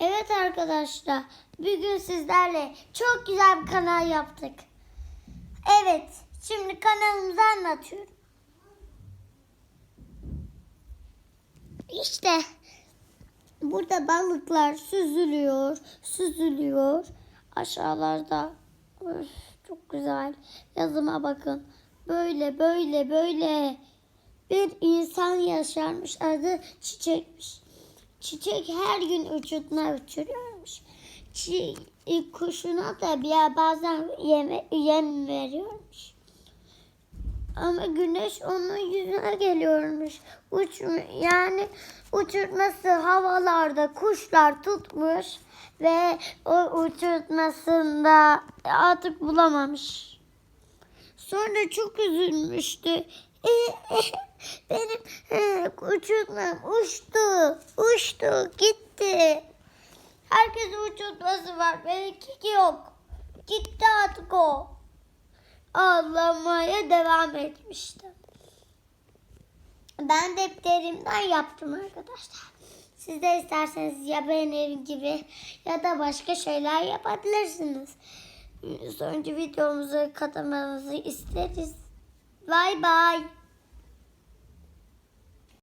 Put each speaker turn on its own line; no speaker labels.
Evet arkadaşlar, bugün sizlerle çok güzel bir kanal yaptık. Evet, şimdi kanalımızı anlatıyorum. İşte burada balıklar süzülüyor, süzülüyor. Aşağılarda Öf, çok güzel. Yazıma bakın. Böyle böyle böyle bir insan yaşarmış. Adı Çiçekmiş. Çiçek her gün uçurtma uçuruyormuş. Çi, e, kuşuna da bir bazen yeme, yem veriyormuş. Ama güneş onun yüzüne geliyormuş. Uç, yani uçurtması havalarda kuşlar tutmuş ve o uçurtmasında artık bulamamış. Sonra çok üzülmüştü. Benim e, uçurtmam uçtu, uçtu, gitti. Herkesin uçurtması var, benimki yok. Gitti artık o. Ağlamaya devam etmişti. Ben defterimden yaptım arkadaşlar. Siz de isterseniz ya benim gibi ya da başka şeyler yapabilirsiniz. Sonraki videomuza katılmanızı isteriz. Bye bye.